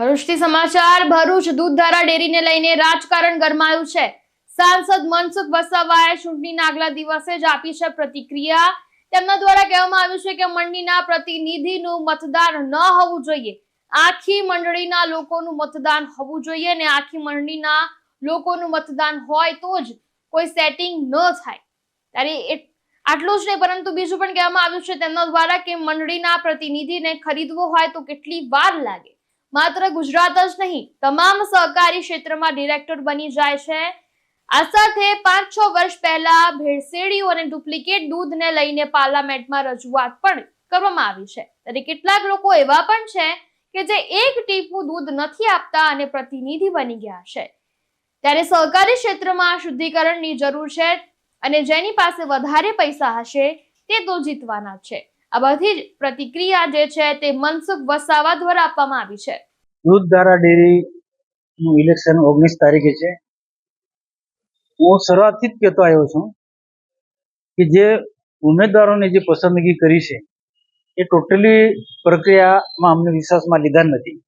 ભરૂચથી સમાચાર, ભરૂચ દૂધધારા ડેરીને લઈને રાજકારણ ગરમાયું છે. સાંસદ મનસુખ વસાવાએ ચૂંટણીના આગલા દિવસે જ આપી છે પ્રતિક્રિયા. તેમના દ્વારા કહેવામાં આવ્યું છે કે મંડળીના પ્રતિનિધિનું મતદાન ન હોવું જોઈએ. આખી મંડળીના લોકોનું મતદાન હોવું જોઈએ અને આખી મંડળીના લોકોનું મતદાન હોય તો જ કોઈ સેટિંગ ન થાય. ત્યારે આટલું જ નહીં, પરંતુ બીજું પણ કહેવામાં આવ્યું છે તેમના દ્વારા કે મંડળીના પ્રતિનિધિને ખરીદવો હોય તો કેટલી વાર લાગે? માત્ર ગુજરાત જ નહીં, તમામ સહકારી ક્ષેત્રમાં ડિરેક્ટર બની જાય છે. આ સાથે પાંચ છ વર્ષ પહેલા ભેળસેળીઓ અને ડુપ્લિકેટ દૂધને લઈને પાર્લામેન્ટમાં રજૂઆત પણ કરવામાં આવી છે. ત્યારે કેટલાક લોકો એવા પણ છે કે જે એક ટીપું દૂધ નથી આપતા અને પ્રતિનિધિ બની ગયા છે. ત્યારે સહકારી ક્ષેત્રમાં શુદ્ધિકરણની જરૂર છે અને જેની પાસે વધારે પૈસા હશે તે તો જીતવાના છે. આ બધી જ પ્રતિક્રિયા જે છે તે મનસુખ વસાવા દ્વારા આપવામાં આવી છે. દૂધ ધારા ડેરી નું ઇલેક્શન ઓગણીસ તારીખે છે. હું શરૂઆતથી જ કહેતો આવ્યો છું કે જે ઉમેદવારોને જે પસંદગી કરી છે, એ ટોટલી પ્રક્રિયામાં અમને વિશ્વાસમાં લીધા નથી.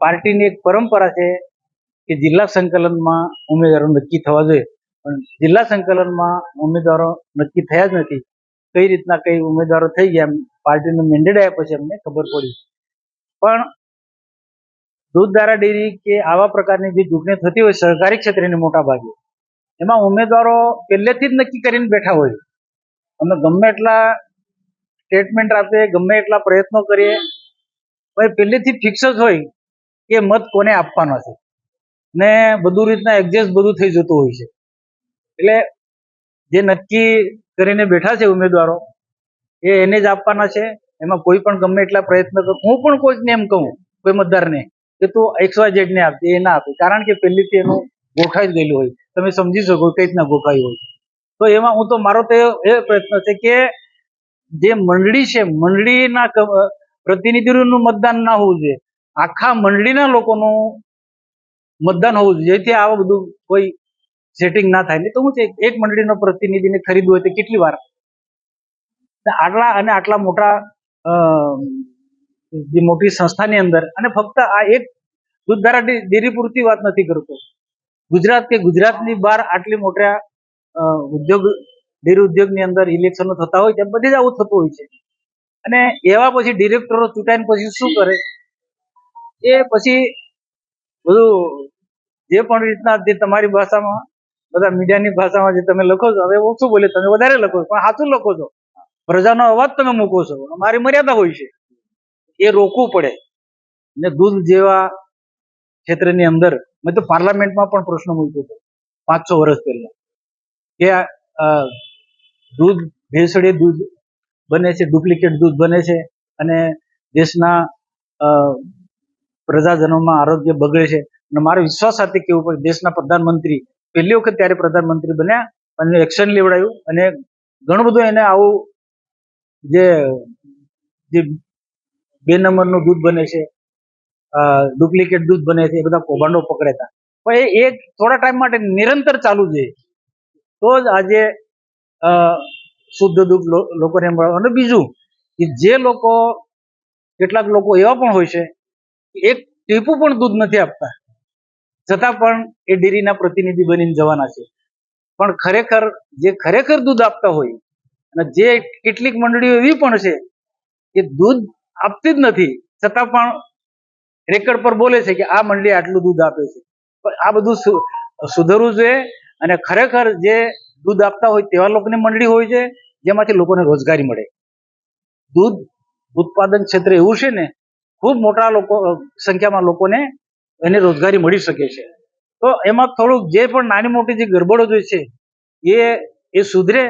પાર્ટીની એક પરંપરા છે કે જિલ્લા સંકલનમાં ઉમેદવારો નક્કી થવા જોઈએ. પણ જિલ્લા સંકલનમાં ઉમેદવારો નક્કી થયા જ નથી. કઈ રીતના કઈ ઉમેદવારો થઈ ગયા પાર્ટીનું મેન્ડેટ આવ્યા પછી અમને ખબર પડી. પણ દૂધધારા ડેરી કે આવા પ્રકારની જે ચૂંટણી થતી હોય સહકારી ક્ષેત્રની મોટા ભાગે, એમાં ઉમેદવારો પહેલેથી જ નક્કી કરીને બેઠા હોય. અમે ગમે એટલા સ્ટેટમેન્ટ આપીએ ગમે એટલા પ્રયત્નો કરીએ, પણ પહેલેથી ફિક્સ જ હોય કે મત કોને આપવાનો છે. ને બધું રીતના એડજસ્ટ બધું થઈ જતું હોય છે. એટલે જે નક્કી કરીને બેઠા છે ઉમેદવારો. એ એને જ આપવાના છે. એમાં કોઈ પણ ગમે એટલા પ્રયત્ન કરું હું પણ કોઈકને એમ કહું, કોઈ મતદારને, કે તું એક્સ વાય ઝેડ ને આપજે એ ના આપે. કારણ કે પહેલીથી એનું ગોખાઈ જ ગયેલું હોય. તમે સમજી શકો કઈ રીતના ગોખાયું હોય તો એમાં હું તો મારો તો એ પ્રયત્ન છે કે જે મંડળી છે, મંડળીના પ્રતિનિધિનું મતદાન ના હોવું જોઈએ. આખા મંડળીના લોકોનું મતદાન હોવું જોઈએ. જેથી આવું બધું કોઈ સેટિંગ ના થાય. તો હું છે, એક મંડળીનો પ્રતિનિધિને ખરીદવું હોય તો કેટલી વાર? આટલા અને આટલા મોટા જે મોટી સંસ્થાની અંદર અને ફક્ત આ એક દૂધધારા ડેરી પૂરતી વાત નથી કરતો. ગુજરાત કે ગુજરાતની બહાર આટલી મોટા ઉદ્યોગ, ડેરી ઉદ્યોગની અંદર ઇલેક્શનો થતા હોય ત્યાં બધે જ આવું થતું હોય છે. અને એવા પછી ડિરેક્ટરો ચૂંટાઈને પછી શું કરે? એ પછી બધું જે પણ રીતના જે તમારી ભાષામાં બધા મીડિયાની ભાષામાં જે તમે લખો છો, હવે ઓછું બોલે, તમે વધારે લખો છો, પણ સાચું લખો છો. પ્રજાનો અવાજ તમે મૂકો છો મારી મર્યાદા હોય છે. એ રોકવું પડે. ને દૂધ જેવા ક્ષેત્રની અંદર, મેં તો પાર્લામેન્ટમાં પણ પ્રશ્ન મૂક્યો હતો પાંચ છ વર્ષ પહેલા, કે દૂધ, ભેસડે દૂધ બને છે, ડુપ્લિકેટ દૂધ બને છે, અને દેશના પ્રજાજનોમાં આરોગ્ય બગડે છે. અને મારે વિશ્વાસ સાથે કેવું પડે, દેશના પ્રધાનમંત્રી પહેલી વખત ત્યારે પ્રધાનમંત્રી બન્યા અને એક્શન લેવડાયું અને ઘણું બધું એને આવું જે જે બે નંબરનું દૂધ બને છે ડુપ્લિકેટ દૂધ બને છે, એ બધા કૌભાંડો પકડેતા પણ એ એક થોડા ટાઈમ માટે નિરંતર ચાલુ છે. તો જ આજે શુદ્ધ દૂધ લોકોને મળે. અને બીજું કે જે લોકો, કેટલાક લોકો એવા પણ હોય છે એક ટીપું પણ દૂધ નથી આપતા. છતાં પણ એ ડેરીના પ્રતિનિધિ બનીને જવાના છે. પણ ખરેખર, જે ખરેખર દૂધ આપતા હોય, અને જે કેટલીક મંડળીઓ એવી પણ છે કે દૂધ આપતી જ નથી, છતાં પણ રેકર્ડ પર બોલે છે કે આ મંડળી આટલું દૂધ આપે છે. પણ આ બધું સુધરવું જોઈએ અને ખરેખર જે દૂધ આપતા હોય તેવા લોકોની મંડળી હોય છે, જેમાંથી લોકોને રોજગારી મળે. દૂધ ઉત્પાદન ક્ષેત્રે એવું છે ને, ખૂબ મોટા લોકો, સંખ્યામાં લોકોને એને રોજગારી મળી શકે છે. તો એમાં થોડુંક જે પણ નાની મોટી જે ગરબડો જોઈ છે, એ એ સુધરે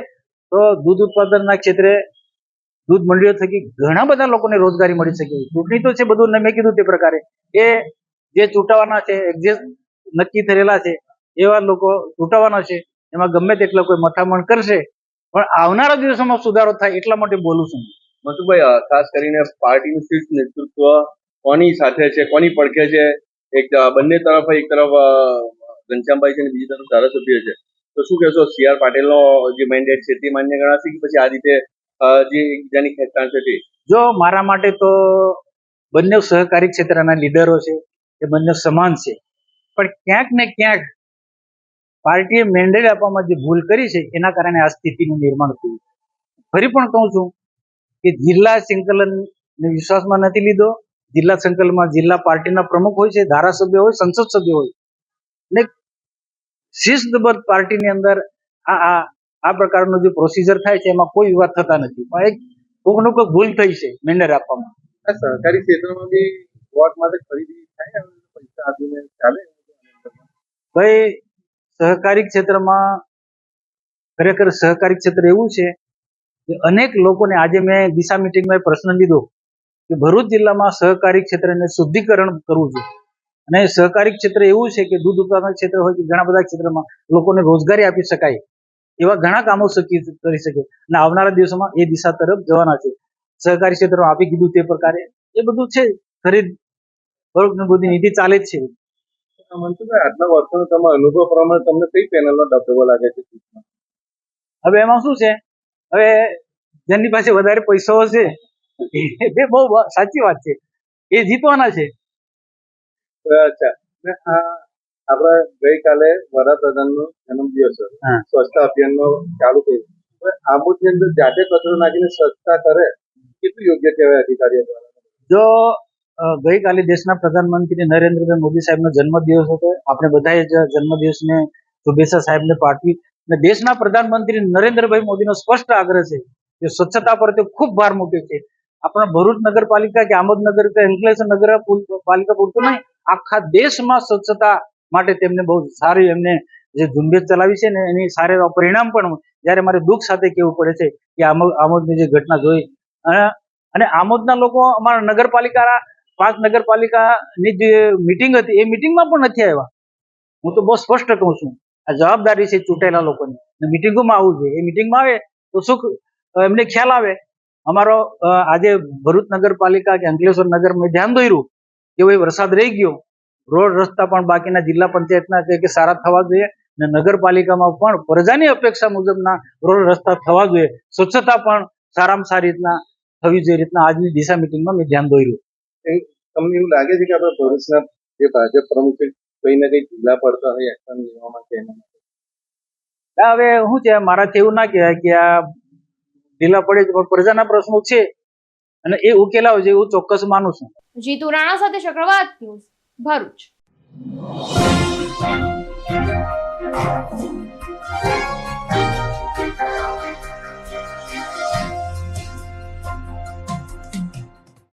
તો દૂધ ઉત્પાદનના ક્ષેત્રે દૂધ મંડળીઓ થકી ઘણા બધા લોકોને રોજગારી મળી શકે. ચૂંટણી તો છે બધું, મેં કીધું તે પ્રકારે. એ જે ચૂંટાવાના છે એક્ઝેક્ટ નક્કી થયેલા છે, એવા લોકો ચૂંટાવાના છે, એમાં ગમે તેટલા કોઈ મથામણ કરશે, પણ આવનારા દિવસોમાં સુધારો થાય એટલા માટે બોલું છું. મનસુખભાઈ ખાસ કરીને પાર્ટીનું શીર્ષ નેતૃત્વ કોની સાથે છે, કોની પડખે છે? એક બંને તરફ, એક તરફ ઘનશ્યામભાઈ છે અને બીજી તરફ ધારાસભ્ય છે. તો શું કહેશો, સી આર પાટીલનો જે મેન્ડેટ છે તે માન્ય ગણાશે કે પછી આ રીતે જે એકબીજાની ખેંચતાણ છે તે? જો મારા માટે તો બંને સહકારી ક્ષેત્રના લીડરો છે, એ બંને સમાન છે. પણ ક્યાંક ને ક્યાંક પાર્ટીએ મેન્ડેટ આપવામાં જે ભૂલ કરી છે, એના કારણે આ સ્થિતિનું નિર્માણ થયું. ફરી પણ કહું છું કે જિલ્લા સંકલન વિશ્વાસમાં નથી લીધો જિલ્લા સંકલનમાં જિલ્લા પાર્ટીના પ્રમુખ હોય છે ધારાસભ્ય હોય સંસદ સભ્ય હોય. ને શિસ્તબદ્ધ પાર્ટીની અંદર આ આ આ પ્રકારનો જે પ્રોસિજર થાય છે એમાં કોઈ વિવાદ થતા નથી. પણ એક કોઈકનું કોઈક ભૂલ થઈ છે મેન્ડર આપવામાં સહકારી ક્ષેત્રમાં બી વોટ માટે ખરીદી થાય પૈસા આપીને ચાલે? ભાઈ સહકારી ક્ષેત્રમાં ખરેખર સહકારી ક્ષેત્ર એવું છે કે અનેક લોકોને આજે મેં દિશા મિટિંગમાં પ્રશ્ન લીધો. કે ભરૂચ જિલ્લામાં સહકારી ક્ષેત્રને શુદ્ધિકરણ કરવું જોઈએ. અને સહકારી ક્ષેત્ર એવું છે કે દૂધ ઉત્પાદન ક્ષેત્ર હોય કે ઘણા બધા ક્ષેત્રમાં લોકોને રોજગારી આપી શકાય એવા ઘણા કામો કરી શકે. અને આવનારા દિવસોમાં એ દિશા તરફ જવાના છે. સહકારી ક્ષેત્રમાં આપી કીધું તે પ્રકારે એ બધું છે. ખરીદ બધી નીતિ ચાલે જ છે. મનસુખભાઈ આટલા વર્ષોનો તમારા અનુભવ પ્રમાણે તમને કઈ પેનલનો દબદબો લાગે છે હવે એમાં શું છે? હવે જેની પાસે વધારે પૈસાઓ છે એ બહુ સાચી વાત છે. એ જીતવાના છે. અચ્છા. આપણે ગઈકાલે વડાપ્રધાનનો જન્મદિવસ. સ્વચ્છતા અભિયાનનો ચાલુ કર્યું. આબુદની અંદર જાતે કચરો નાખીને સ્વચ્છતા કરે કેટલું યોગ્ય કહેવાય અધિકારીઓ દ્વારા? જો ગઈકાલે દેશના પ્રધાનમંત્રી નરેન્દ્રભાઈ મોદી સાહેબનો જન્મદિવસ હતો આપણે બધાએ જ જન્મદિવસને શુભેચ્છા સાહેબને પાઠવી. અને દેશના પ્રધાનમંત્રી નરેન્દ્રભાઈ મોદીનો સ્પષ્ટ આગ્રહ છે કે સ્વચ્છતા પર તે ખૂબ ભાર મૂક્યો છે. આપણા ભરૂચ નગરપાલિકા કે આમોદનગર કે અંકલેશ્વર નગર પાલિકા પૂરતું નહીં. આખા દેશમાં સ્વચ્છતા માટે તેમને બહુ સારી એમને જે ઝુંબેશ ચલાવી છે ને એની સારા પરિણામ પણ જ્યારે મારે દુઃખ સાથે કહેવું પડે છે કે આમોદની જે ઘટના જોઈ અને આમોદના લોકો અમારા નગરપાલિકા પાંચ નગરપાલિકાની જે મિટિંગ હતી, એ મિટિંગમાં પણ નથી આવ્યા. હું તો બહુ સ્પષ્ટ કહું છું. આ જવાબદારી છે ચૂંટાયેલા લોકોની. મિટિંગોમાં આવવું જોઈએ. એ મિટિંગમાં આવે તો સુખ એમને ખ્યાલ આવે અમારો આજે ભરૂચ નગરપાલિકા કે અંકલેશ્વર નગર મેં ધ્યાન દોર્યું કે ભાઈ વરસાદ રહી ગયો રોડ રસ્તા પણ બાકીના જિલ્લા પંચાયતના છે કે સારા થવા જોઈએ અને નગરપાલિકામાં પણ પ્રજાની અપેક્ષા મુજબના રોડ રસ્તા થવા જોઈએ સ્વચ્છતા પણ સારામાં સારી રીતના થવી જોઈએ રીતના આજની દિશા મિટિંગમાં મેં ધ્યાન દોર્યું તમને એવું લાગે છે કે આપણે ભરૂચના જે ભાજપ પ્રમુખ છે કઈ ને કઈ ઢીલા પડતા હોય એક્શન લેવા માટે એના માટે? હવે શું છે મારાથી એવું ના કહેવાય કે આ ઢીલા પડે છે, પણ પ્રજાના પ્રશ્નો છે. અને એ ઉકેલાવ છે, એવું ચોક્કસ માનું છું. જીતુ રાણા સાથે ચક્રવાત ન્યૂઝ ભરૂચ.